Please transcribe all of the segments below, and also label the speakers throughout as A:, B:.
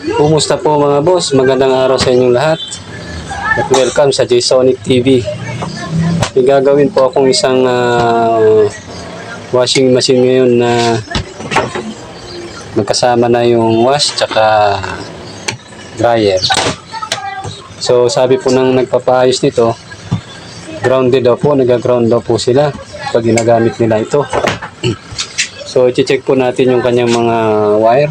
A: Kumusta po mga boss? Magandang araw sa inyong lahat. At welcome sa JSonic TV. May gagawin po akong isang ah, washing machine ngayon na magkasama na yung wash tsaka dryer. So sabi po ng nagpapaayos nito, grounded daw po, nagaground daw po sila pag ginagamit nila ito. So, i-check po natin yung kanyang mga wire.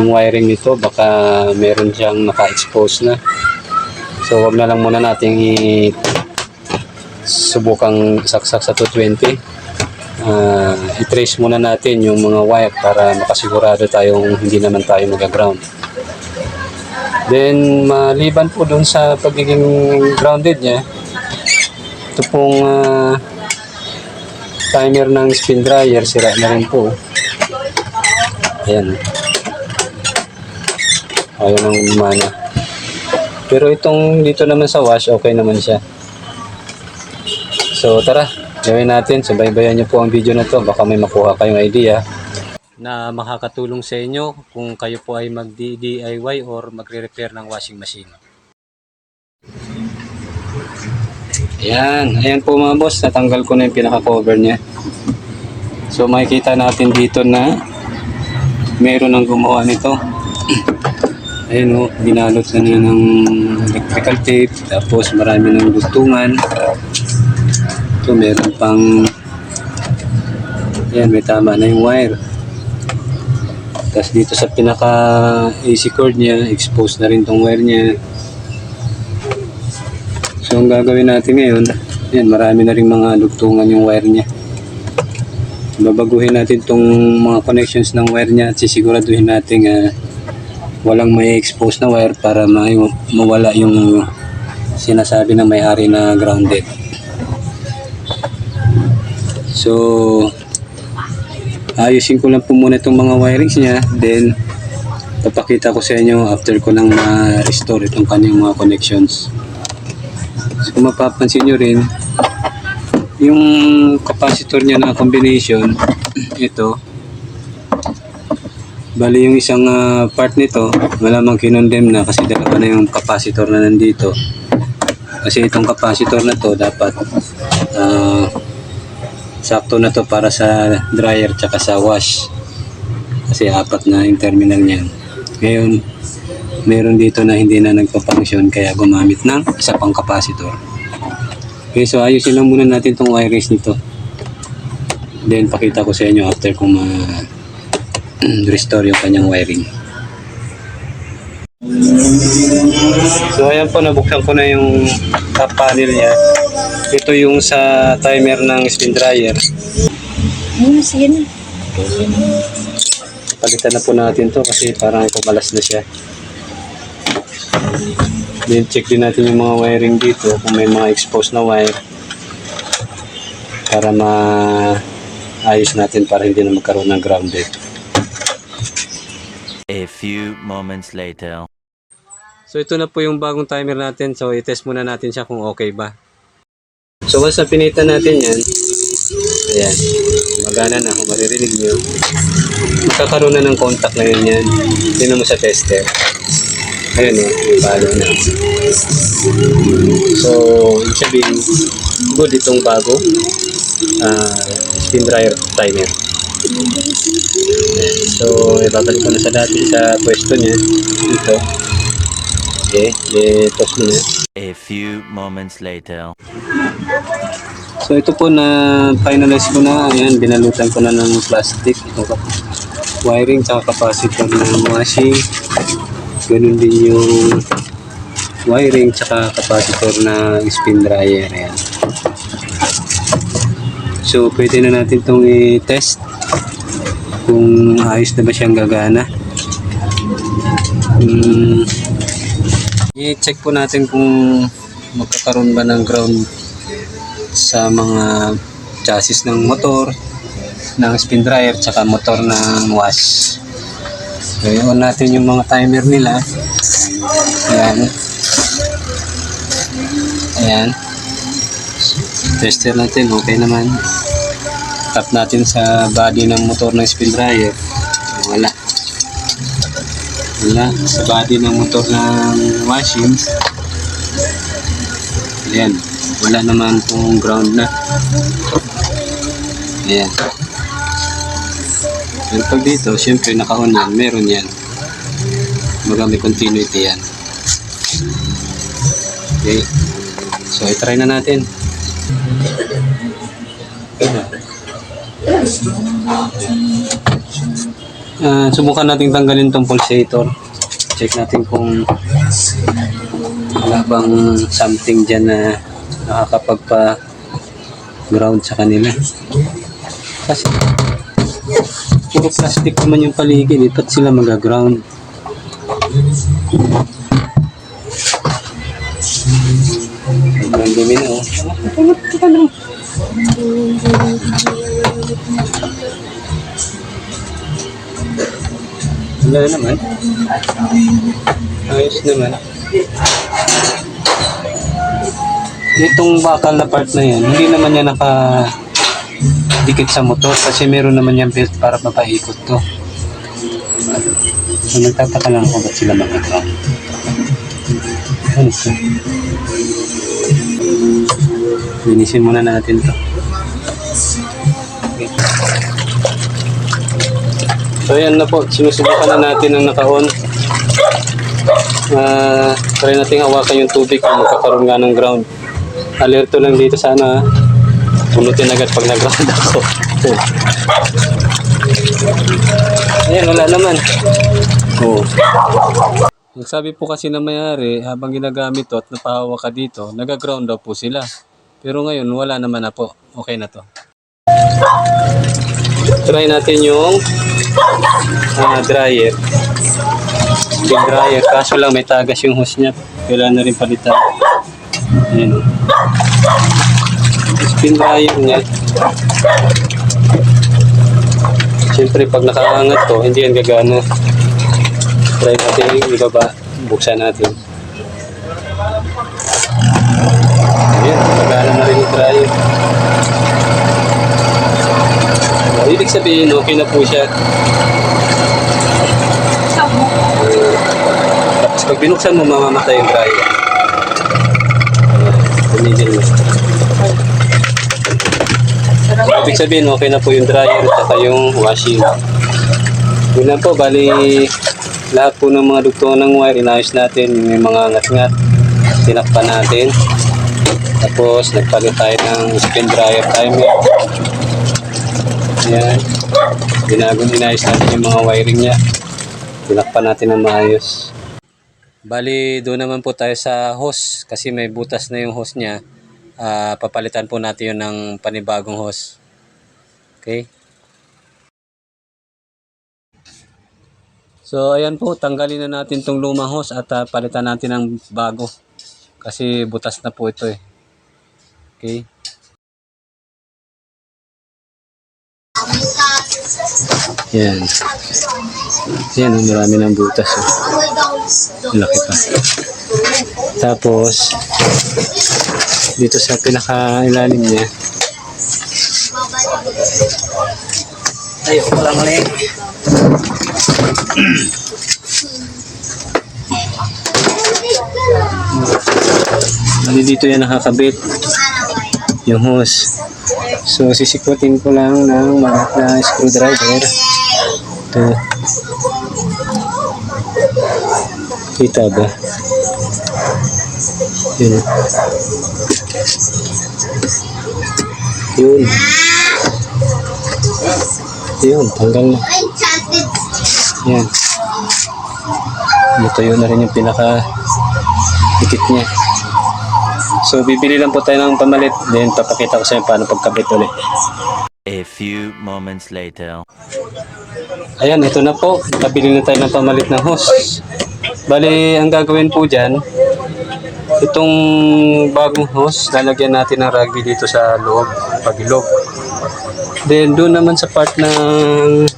A: Yung wiring nito, baka meron siyang naka-expose na. So, wag na lang muna natin i- subukang saksak sa 220. Ah, i-trace muna natin yung mga wire para makasigurado tayong hindi naman tayo mag-ground. Then, maliban po dun sa pagiging grounded niya, ito pong ah, timer ng spin dryer, sira na rin po. Ayan. Ayaw nang umana. Pero itong dito naman sa wash, okay naman siya. So tara, gawin natin. Subaybayan niyo po ang video na to. Baka may makuha kayong idea na makakatulong sa inyo kung kayo po ay mag-DIY or magre-repair ng washing machine. Ayan, ayan po mga boss, natanggal ko na yung pinaka-cover niya. So makikita natin dito na meron ng gumawa nito. Ayan o, binalot na niya ng electrical tape, tapos marami ng dutungan. Ito meron pang, ayan may tama na yung wire. Tapos dito sa pinaka AC cord niya, exposed na rin tong wire niya. So, ang gagawin natin ngayon, yan, marami na rin mga lugtungan yung wire niya. Babaguhin natin tong mga connections ng wire niya at sisiguraduhin natin uh, walang may expose na wire para ma mawala yung sinasabi ng may-ari na grounded. So, ayusin ko lang po muna itong mga wirings niya. Then, papakita ko sa inyo after ko nang ma-restore itong kanyang mga connections. So, mapapansin nyo rin, yung capacitor niya na combination, ito, bali yung isang ah, part nito, malamang kinondem na kasi dalawa na yung capacitor na nandito. Kasi itong capacitor na to dapat ah, sakto na to para sa dryer tsaka sa wash. Kasi apat na yung terminal niyan. Ngayon, meron dito na hindi na nagpa-function kaya gumamit ng isa pang capacitor. Okay, so ayusin lang muna natin tong wires nito. Then pakita ko sa inyo after kung ma-restore yung kanyang wiring. So ayan po, nabuksan ko na yung top panel niya. Ito yung sa timer ng spin dryer.
B: Ano, sige na.
A: Palitan na po natin to kasi parang kumalas na siya. Then check din natin yung mga wiring dito kung may mga exposed na wire para ma ayos natin para hindi na magkaroon ng grounded.
C: A few moments later.
A: So ito na po yung bagong timer natin. So i-test muna natin siya kung okay ba. So once na pinitan natin yan, ayan, magana na kung maririnig nyo. Magkakaroon na ng contact na yun yan. Tingnan mo sa tester. Ayan o, palo na. So, ibig sabihin, good itong bago ah spin dryer timer. So, ibabalik ko na sa dati sa pwesto niya. Ito. Okay, i-toss mo na.
C: A few moments later.
A: So ito po na finalize ko na, ayan, binalutan ko na ng plastic, kap- wiring tsaka capacitor ng washing. Ganun din yung wiring tsaka capacitor na spin dryer, ayan. So pwede na natin itong i-test kung ayos na ba siyang gagana. Hmm, i-check po natin kung magkakaroon ba ng ground sa mga chassis ng motor, ng spin dryer, tsaka motor ng wash. So, on natin yung mga timer nila. Ayan. Ayan. Tester natin, okay naman. Tap natin sa body ng motor ng spin dryer. Wala. Wala. Sa body ng motor ng washing. Ayan. Wala naman pong ground na. Ayan. Pero pag dito, syempre naka-on yan. Meron yan. Baga may continuity yan. Okay. So, i-try na natin. Ah, subukan natin tanggalin tong pulsator. Check natin kung wala bang something dyan na nakakapagpa ground sa kanila. Kasi puro plastic naman yung paligid. Eh. Ba't sila mag-ground? Ang dumi na oh. Wala naman. Ayos naman. Itong bakal na part na yan, hindi naman yan naka dikit sa motor kasi meron naman yan belt para mapaikot to. So nagtataka lang ako ba't sila magkakaroon. Ano ito? Linisin muna natin to. Okay. So yan na po, sinusubukan na natin ang naka-on. Ah, try natin hawakan yung tubig kung magkakaroon nga ng ground. Alerto lang dito sa ano ha. Punutin agad pag nag-ground ako. Ayan, wala naman. Oo. Ang sabi po kasi na mayari, habang ginagamit to at napahawa ka dito, nag-ground daw po sila. Pero ngayon, wala naman na po. Okay na to. Try natin yung ah, dryer. Yung dryer. Kaso lang may tagas yung hose niya. Kailangan na rin palitan. Ayan. Spin dryer niya. Siyempre pag nakaangat to, hindi yan gagana. Try natin yung ibaba. Buksan natin. Ayan, gagana na rin yung dryer. Ibig sabihin, okay na po siya. Tapos pag binuksan mo, mamamatay yung dryer. Tumigil mo. Ibig sabihin, okay na po yung dryer at yung washing. Yun lang po, bali lahat po ng mga dugtungan ng wire, inayos natin, may mga ngat-ngat, tinakpan natin. Tapos, nagpalit tayo ng spin dryer timer. Ayan. Ginagong inayos natin yung mga wiring niya. Tinakpan natin ng maayos. Bali, doon naman po tayo sa hose kasi may butas na yung hose niya. Ah, papalitan po natin yun ng panibagong hose. Okay? So, ayan po, tanggalin na natin tong lumang hose at ah, palitan natin ng bago. Kasi butas na po ito eh. Okay? Yan. Yan, oh, marami ng butas. Oh. Laki pa. Tapos, dito sa pinaka-ilalim niya, Ayoko lang ulit. Bali dito yan nakakabit. Yung hose. So, sisikwatin ko lang ng mga na screwdriver. Ito. Kita ba? Yun. Yun. Yun, tanggal na. Yan. Natuyo na rin yung pinaka dikit niya. So, bibili lang po tayo ng pamalit. Then, papakita ko sa inyo paano pagkabit ulit.
C: A few moments later.
A: Ayan, ito na po. Kabili na tayo ng pamalit ng hose. Bali, ang gagawin po dyan, itong bagong hose, lalagyan natin ng rugby dito sa loob, pagilog. Then, doon naman sa part ng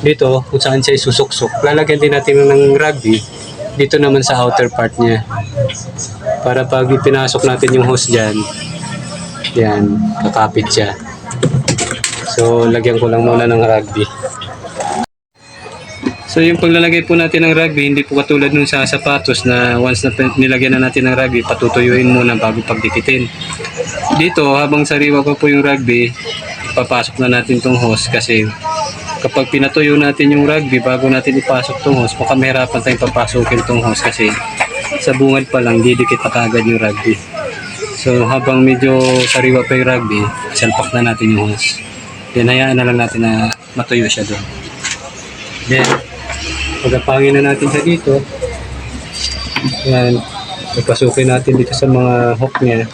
A: dito, kung saan siya isusuksok, lalagyan din natin ng rugby dito naman sa outer part niya. Para pag pinasok natin yung hose dyan, yan, kakapit siya. So, lagyan ko lang muna ng rugby. So yung paglalagay po natin ng rugby, hindi po katulad nun sa sapatos na once na nilagyan na natin ng rugby, patutuyuin muna bago pagdikitin. Dito, habang sariwa pa po yung rugby, papasok na natin tong hose kasi kapag pinatuyo natin yung rugby bago natin ipasok tong hose, baka mahirapan tayong papasukin tong hose kasi sa bungad pa lang, didikit na kagad yung rugby. So habang medyo sariwa pa yung rugby, salpak na natin yung hose. Then hayaan na lang natin na matuyo siya doon. Then, pagkapangin na natin siya dito, yan, ipasukin natin dito sa mga hook niya.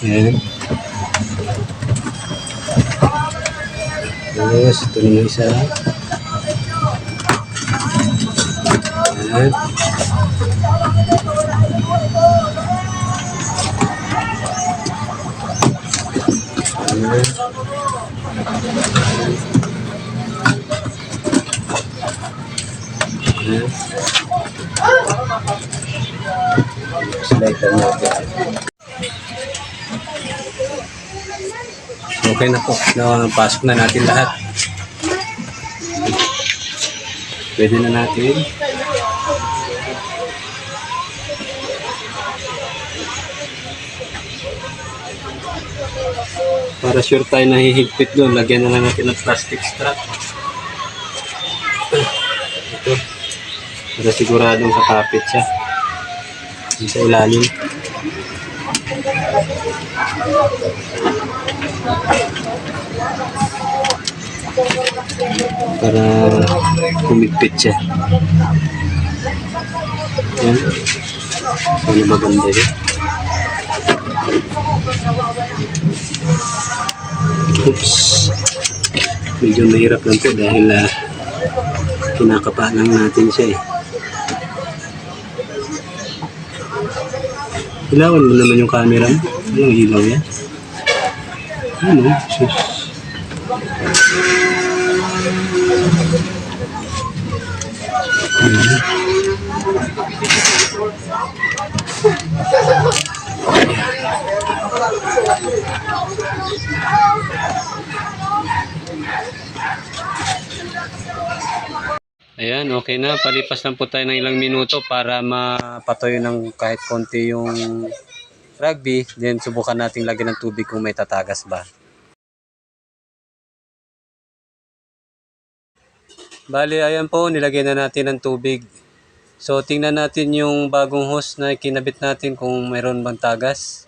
A: Yan. Tapos, ito naman isa. Yan. Yan. Yan. Slide lang natin. Okay na po. Napasok na natin lahat. Pwede na natin. Para sure tayo nahihigpit doon, lagyan na lang natin ng plastic strap. Ito. Para siguradong kakapit siya. Yung sa ilalim. para kumigpit siya. Yan. Sana maganda yun. Oops. Medyo mahirap lang po dahil uh, kinakapa lang natin siya eh. Ilawan mo naman yung camera mo. Anong ilaw yan? Ano? Sus. Ayan, okay na. Palipas lang po tayo ng ilang minuto para mapatoy ng kahit konti yung rugby. Then subukan nating lagyan ng tubig kung may tatagas ba. Bali, ayan po, nilagyan na natin ng tubig. So, tingnan natin yung bagong hose na kinabit natin kung mayroon bang tagas.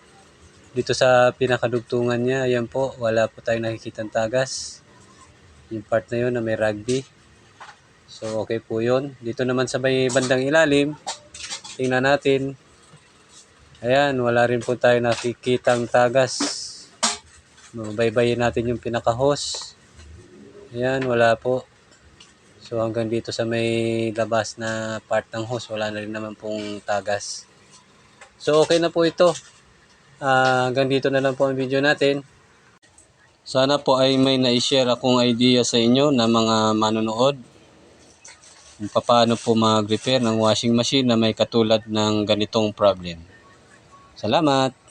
A: Dito sa pinakadugtungan niya, ayan po, wala po tayong nakikitang tagas. Yung part na yun na may rugby. So, okay po yun. Dito naman sa may bandang ilalim, tingnan natin. Ayan, wala rin po tayo nakikitang tagas. Baybayin natin yung pinaka-hose. Ayan, wala po. So hanggang dito sa may labas na part ng hose, wala na rin naman pong tagas. So okay na po ito. Ah, hanggang dito na lang po ang video natin. Sana po ay may na-share akong idea sa inyo na mga manonood paano po mag-repair ng washing machine na may katulad ng ganitong problem. Salamat!